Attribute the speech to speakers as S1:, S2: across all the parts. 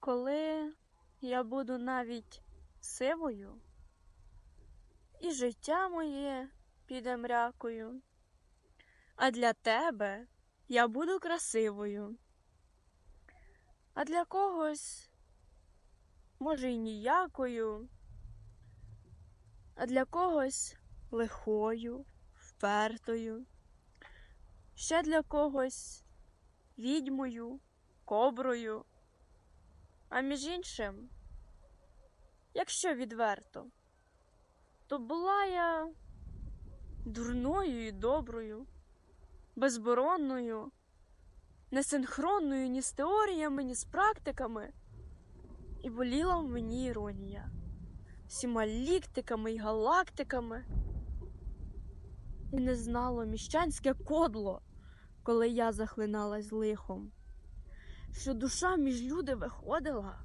S1: Коли я буду навіть сивою, і життя моє піде мрякою, а для тебе я буду красивою, а для когось, може, й ніякою, а для когось лихою, впертою, ще для когось відьмою, коброю. А між іншим, якщо відверто, то була я дурною і доброю, безборонною, несинхронною ні з теоріями, ні з практиками, і боліла в мені іронія всіма ліктиками й галактиками. І не знало міщанське кодло, коли я захлиналась лихом що душа між люди виходила,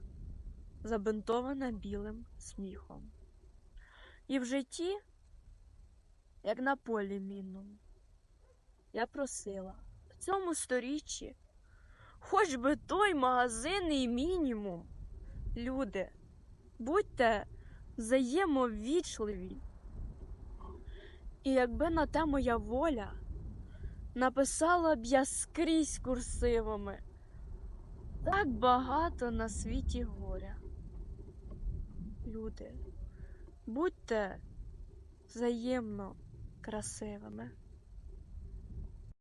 S1: забинтована білим сміхом. І в житті, як на полі мінному, я просила в цьому сторіччі, хоч би той магазинний мінімум. Люди, будьте взаємовічливі. І якби на те моя воля написала б я скрізь курсивами. Так багато на світі горя. Люди, будьте взаємно красивими.